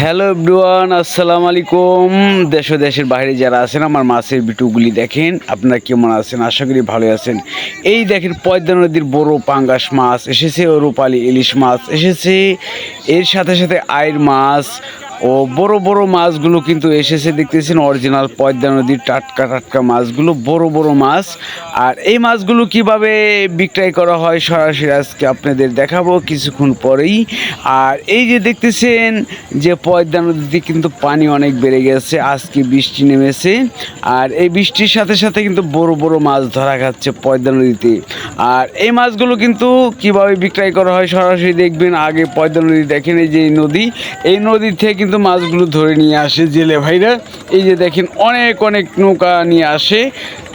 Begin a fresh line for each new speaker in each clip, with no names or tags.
Hello everyone, আসসালামু আলাইকুম। দেশ ও দেশের বাইরে যারা আছেন, আমার মাছের ভিটুগুলি দেখেন, আপনারা কেমন আছেন? আশা করি ভালো আছেন। এই দেখেন, পদ্মা নদীর বড় পাঙ্গাস মাছ, এসেছে রূপালি ইলিশ মাছ, এসেছে। এর সাথে সাথে আয়ের মাছ ও বড় বড় মাছগুলো কিন্তু এসেছে দেখতেছেন অরিজিনাল পদ্মা নদীর টাটকা টাটকা মাছগুলো, বড় বড় মাছ। আর এই মাছগুলো কীভাবে বিক্রয় করা হয় সরাসরি আজকে আপনাদের দেখাবো কিছুক্ষণ পরেই। আর এই যে দেখতেছেন যে পদ্মা নদীতে কিন্তু পানি অনেক বেড়ে গেছে, আজকে বৃষ্টি নেমেছে। আর এই বৃষ্টির সাথে সাথে কিন্তু বড় বড় মাছ ধরা খাচ্ছে পদ্মা নদীতে। আর এই মাছগুলো কিন্তু কীভাবে বিক্রয় করা হয় সরাসরি দেখবেন, আগে পদ্মা নদী দেখেন এই যে নদী, এই নদী থেকে কিন্তু মাছগুলো ধরে নিয়ে আসে জেলে ভাইরা। এই যে দেখেন, অনেক অনেক নৌকা নিয়ে আসে,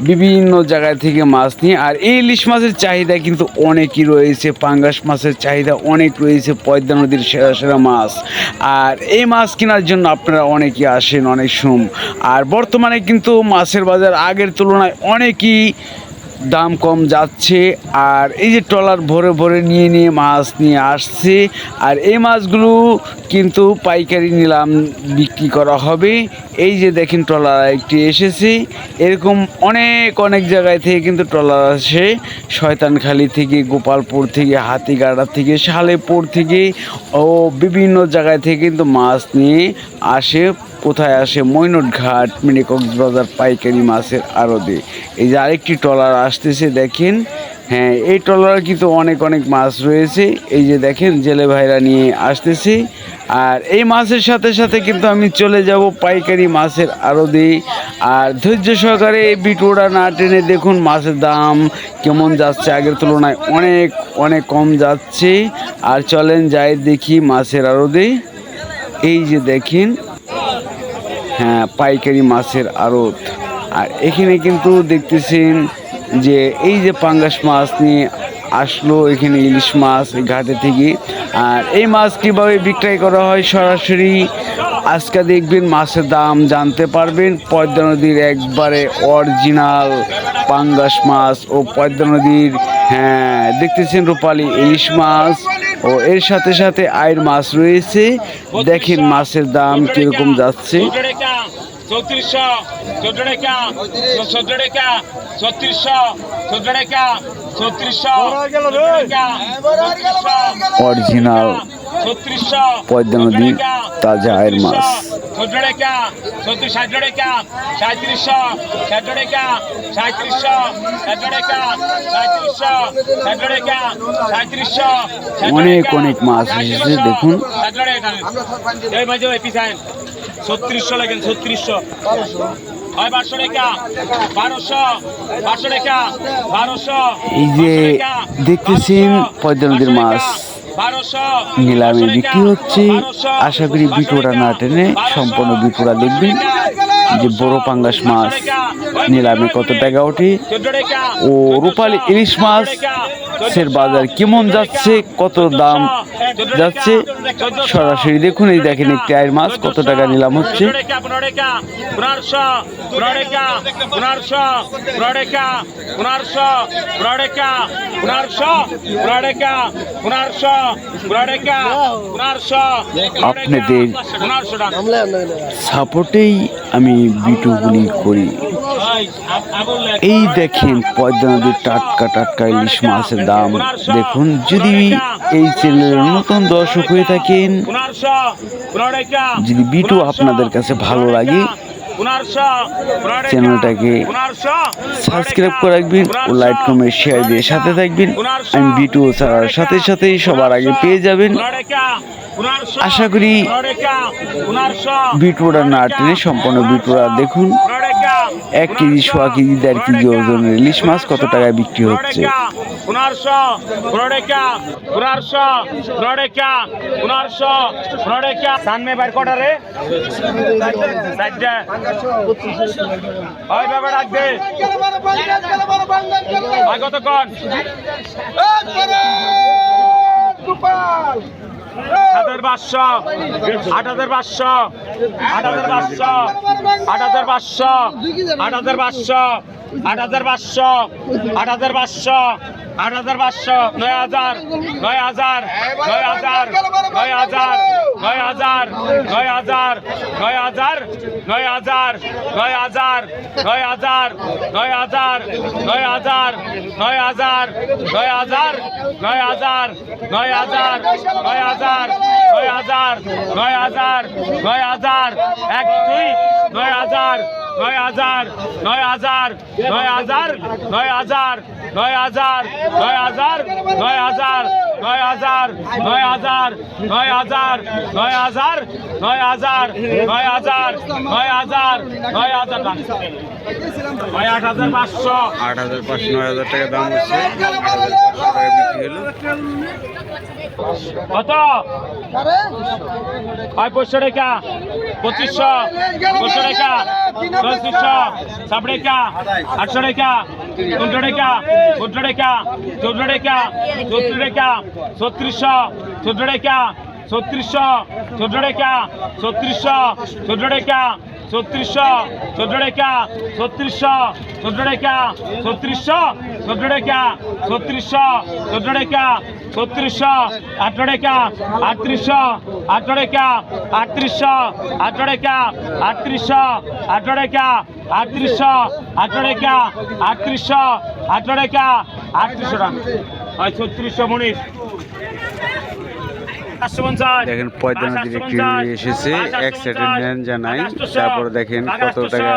বিভিন্ন জায়গা থেকে মাছ নিয়ে। আর এই ইলিশ মাছের চাহিদা কিন্তু অনেকই রয়েছে, পাঙ্গাস মাছের চাহিদা অনেক রয়েছে পদ্মা নদীর সেরা সেরা মাছ। আর এই মাছ কেনার জন্য আপনারা অনেকেই আসেন, অনেক সুম। আর বর্তমানে কিন্তু মাছের বাজার আগের তুলনায় অনেকই দাম কম যাচ্ছে আর এই যে ট্রলার ভরে ভরে নিয়ে নিয়ে মাছ নিয়ে আসছে আর এই মাছগুলো কিন্তু পাইকারি নিলাম বিক্রি করা হবে। এই যে দেখেন ট্রলার একটি এসেছে। এরকম অনেক অনেক জায়গায় থেকে কিন্তু ট্রলার আসে। শয়তানখালি থেকে, গোপালপুর থেকে, হাতিগাড়া থেকে, শালেপুর থেকে ও বিভিন্ন জায়গায় থেকে কিন্তু মাছ নিয়ে আসে। কোথায় আসে? মৈনট ঘাট মিনি কক্সবাজার পাইকারি মাছের আড়তে। এই যে আরেকটি ট্রলার আসতেছে, দেখেন। হ্যাঁ এই ট্রলারে কিন্তু অনেক অনেক মাছ রয়েছে। এই যে দেখেন, জেলে ভাইরা নিয়ে আসতেছে। আর এই মাছের সাথে সাথে কিন্তু আমি চলে যাব পাইকারি মাছের আড়তে। আর ধৈর্য সহকারে ভিডিওটা না টেনে দেখুন, মাছের দাম কেমন যাচ্ছে? আগের তুলনায় অনেক অনেক কম যাচ্ছে। আর চলেন যাই দেখি মাছের আড়তে। এই যে দেখেন হ্যাঁ পাইকারি মাছের আড়ত। আর এখানে কিন্তু দেখতেছেন যে এই যে পাঙ্গাস মাছ নিয়ে আসলো এখানে ইলিশ মাছ ঘাটে থেকে। আর এই মাছ কীভাবে বিক্রয় করা হয় সরাসরি আজকে দেখবেন মাছের দাম জানতে পারবেন। পদ্মা নদীর একবারে অরিজিনাল পাঙ্গাস মাছ ও পদ্মা নদীর হ্যাঁ দেখতেছেন রূপালি ইলিশ মাছ। ও এর সাথে সাথে আয়ের মাছ রয়েছে। দেখেন মাছের দাম কীরকম যাচ্ছে।
চৌত্রিশশো চোদ্দ টাকা চোদ্দ টাকা ছত্রিশশো চোদ্দ টাকা ছত্রিশশো
অরিজিনাল পদ্মা নদী তাজা আয়ের মাছ।
চোদ্দ টাকা চৌত্রিশ ষাট টাকা সাঁত্রিশশো ষাট টাকা সাঁত্রিশশো ষাট টাকা সাঁত্রিশশো ষাট টাকা সাঁত্রিশশো
অনেক অনেক মাছ এসেছে দেখুন।
এই মাঝে পিছায় ছত্রিশশো লাগেন ছত্রিশশো। হয় বারোশো টাকা বারোশো বারোশো টাকা বারোশো
এই যে দেখতেছেন পদ্মা নদীর মাছ নিলামে বিক্রি হচ্ছে। আশা করি বিটুরা না টেনে সম্পূর্ণ বিটুরা দেখবেন। যে বড় পাঙ্গাস মাছ নিলামে কত টাকা ওঠে? ও রূপালি ইলিশ মাছ সের বাজার কেমন যাচ্ছে? কত দাম যাচ্ছে? সরাসরি দেখুন, এই দেখেন একটি আয়ের মাছ, কত টাকা নিলাম হচ্ছে? আপনাদের সাপোর্টেই আমি বিটুগুলি করি। এই দেখেন পদ্মা নদীর টাটকা টাটকা ইলিশ মাছের দাম। দেখুন, যদি এই চ্যানেলের নতুন দর্শক হয়ে থাকেন, যদি ভিডিও আপনাদের কাছে ভালো লাগে, চ্যানেলটাকে সাবস্ক্রাইব করে রাখবেন ও লাইক, কমেন্ট শেয়ার দিয়ে সাথে থাকবেন। আমি ভিডিও ছাড়ার সাথে সাথেই সবার আগে পেয়ে যাবেন। আশা করি ভিডিওটা না টেনে সম্পূর্ণ ভিডিওটা দেখুন। এক কেজি সোয়া কেজি দেড় কেজি ওজনের ইলিশ মাছ কত টাকায় বিক্রি হচ্ছে
কতক্ষণ আট হাজার পাঁচশো, আট হাজার পাঁচশো, আট হাজার পাঁচশো, আট হাজার পাঁচশো, আট হাজার পাঁচশো, আট হাজার পাঁচশো, আট হাজার পাঁচশো, আট হাজার পাঁচশো, নয় হাজার নয় হাজার নয় হাজার নয় হাজার নয় হাজার নয় হাজার নয় হাজার নয় হাজার নয় হাজার নয় হাজার নয় হাজার নয় হাজার নয় হাজার নয় হাজার নয় হাজার নয় হাজার নয় হাজার নয় হাজার নয় হাজার নয় হাজার এক দুই নয় হাজার নয় হাজার নয় হাজার নয় হাজার নয় হাজার নয় হাজার নয় হাজার নয় হাজার নয় হাজার নয় হাজার নয় হাজার নয় হাজার নয় হাজার নয় হাজার নয় হাজার নয় হাজার নয় আট হাজার পাঁচশো
আট হাজার পাঁচশো নয় হাজার টাকা দাম হচ্ছে
কত হয় পঁচিশশো টাকা পঁচিশশো পঁচিশশো টাকা টাকা আটশো টাকা চৌদ্দ টাকা চৌদ্দ টাকা চৌদ্দ টাকা চৌত্রিশ টাকা ছত্রিশশো চৌদ্দ টাকা ছত্রিশশো চৌদ্দ টাকা ছত্রিশশো চৌদ্দ টাকা ছত্রিশশো চৌদ্দ টাকা ছত্রিশশো চৌদ্দ টাকা ছত্রিশশো চৌদ্দ টাকা ছত্রিশশো চৌদ্দ টাকা ছত্রিশশো আঠারো টাকা আটত্রিশশো আঠারো টাকা আটত্রিশশো আঠারো টাকা আটত্রিশশো আঠারো টাকা আটত্রিশশো আঠারো টাকা আটত্রিশশো আঠারো টাকা আটত্রিশশো টাকা হয় ছত্রিশশো মনির পাঁচশো পঞ্চাশ
দেখেন পঁয়তাল্লিশ একটি এসেছে এক সেটের নেন জানাই তারপর দেখেন কত টাকা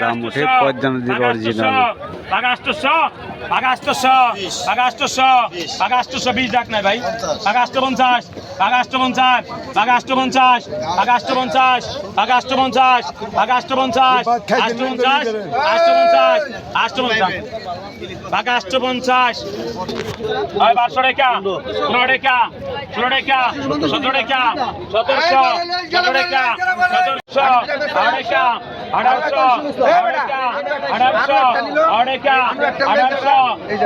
দাম উঠে পঁয়তাল্লিশ অরিজিনাল
ভাই পঞ্চাশ বাগাষ্ট পঞ্চাশ বাগাষ্ট পঞ্চাশ বাগাষ্ট পঞ্চাশ বাগাষ্ট পঞ্চাশ বাগাষ্ট পঞ্চাশ আষ্ট পঞ্চাশ আষ্ট পঞ্চাশ আষ্ট পঞ্চাশ বাগাষ্ট পঞ্চাশ বারোশো রেখা ষোলো রেখা ষোলো রেখা সতেরো টাকা সতেরোশো সতেরো টাকা সতেরোশো আড়াই টাকা আঠারোশো আড়াই টাকা আঠারোশো আড়াই টাকা আঠারোশো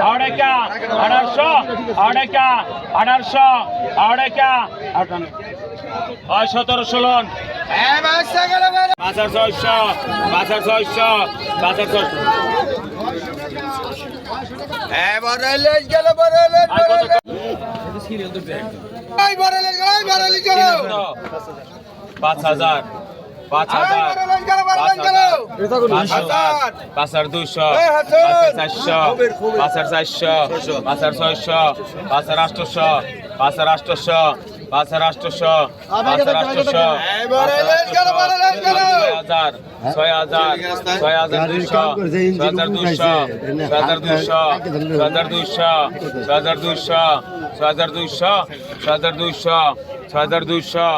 আড়াই টাকা আঠারোশো আড়াই টাকা আঠারোশো আড়াই টাকা সতেরো ষোলো পাঁচ হাজার ছয়শো হাজার ছয়শো হাজার ছয়শো পাঁচ হাজার পাঁচ হাজার পাঁচ হাজার পাঁচ হাজার দুইশো পাঁচ হাজার চারশো পাঁচ হাজার চারশো পাঁচ হাজার ছয়শো পাঁচ হাজার আটশোশো পাঁচ হাজার আটশোশো পাঁচ হাজার আটশোশো পাঁচ হাজার ছয় হাজার ছয় হাজার দুইশো ছয় হাজার দুইশো ছয় হাজার দুইশো ছয় হাজার দুইশো ছয় হাজার দুইশো ছয় হাজার দুইশো ছয় হাজার দুইশো ছয় হাজার দুইশো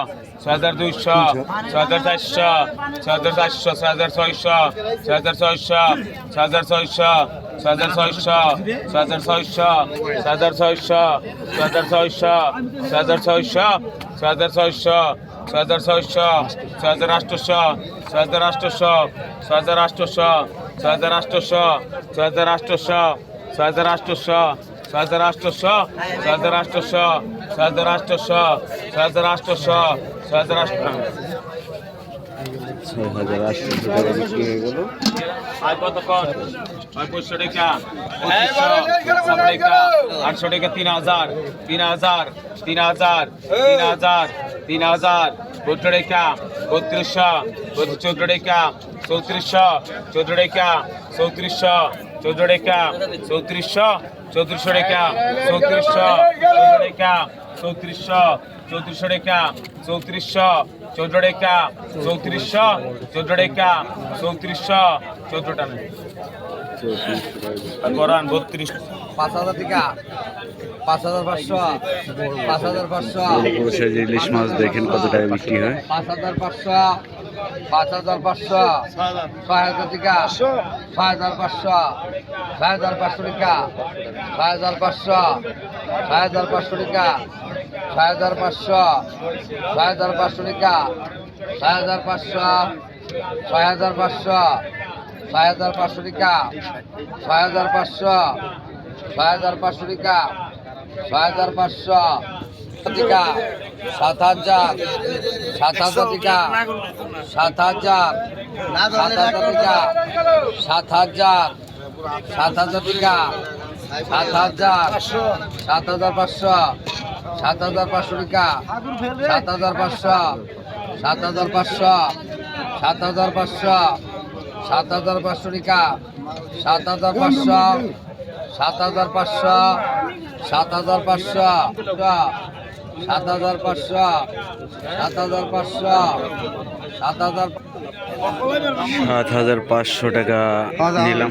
ছয় হাজার দুইশো ছয় হাজার চারশো ছয় হাজার চারশো ছয় হাজার ছয়শো ছয় হাজার ছয়শো ছয় হাজার ছয়শো ছয় হাজার ছয়শো ছয় হাজার ছয়শো ছয় হাজার ছয়শো ছয় হাজার ছয়শো ছয় হাজার ছয়শো ছয় হাজার ছয়শো ছয় হাজার ছয়শো ছয় হাজার ছয় হাজার আটশোশো ছয় হাজার আটশোশো ছয় হাজার আটশোশো ছয় হাজার আটশোশো ছয় হাজার আটশো
ছয় হাজার আটশো টাকা বিক্রি হয়ে গেল।
আয় কতক্ষণ আয় পঁচিশশো টাকা। পঁচিশশো সাত টাকা। আটশো টাকা তিন হাজার তিন হাজার তিন হাজার তিন হাজার তিন হাজার। চোদ্দ টাকা বত্রিশশো চোদ্দ টাকা। চৌত্রিশশো চোদ্দ টাকা চৌত্রিশশো চোদ্দ টাকা চৌত্রিশশো চৌত্রিশশো টাকা চৌত্রিশশো চোদ্দ টাকা চৌত্রিশশো চৌত্রিশশো টাকা চৌত্রিশশো চোদ্দ টাকা চৌত্রিশশো চোদ্দ টাকা চৌত্রিশশো চোদ্দ টাকা করান বত্রিশ
পাঁচ হাজার টাকা পাঁচ হাজার পাঁচশো পাঁচ হাজার পাঁচশো
ইলিশ মাছ দেখেন কত টাকা বিক্রি হয়
পাঁচ হাজার পাঁচশো পাঁচ হাজার পাঁচশো ছয় হাজার টাকা ছয় হাজার পাঁচশো ছয় হাজার পাঁচশো টাকা ছয় হাজার পাঁচশো ছয় হাজার পাঁচশো টাকা ছয় হাজার পাঁচশো ছয় হাজার পাঁচশো টাকা ছয় হাজার পাঁচশো ছয় হাজার পাঁচশো ছয় হাজার পাঁচশো টাকা ছয় হাজার পাঁচশো ছয় ছয় হাজার পাঁচশো টাকা সাত হাজার সাত হাজার টাকা সাত হাজার সাত হাজার টাকা সাত হাজার সাত হাজার টাকা সাত হাজার সাত হাজার পাঁচশো, সাত হাজার পাঁচশো টাকা, সাত হাজার পাঁচশো, সাত হাজার পাঁচশো, সাত হাজার পাঁচশো, সাত হাজার পাঁচশো টাকা, সাত হাজার পাঁচশো, সাত হাজার পাঁচশো, সাত হাজার পাঁচশো সাত হাজার পাঁচশো সাত হাজার পাঁচশো সাত হাজার
সাত হাজার পাঁচশো টাকা নিলাম।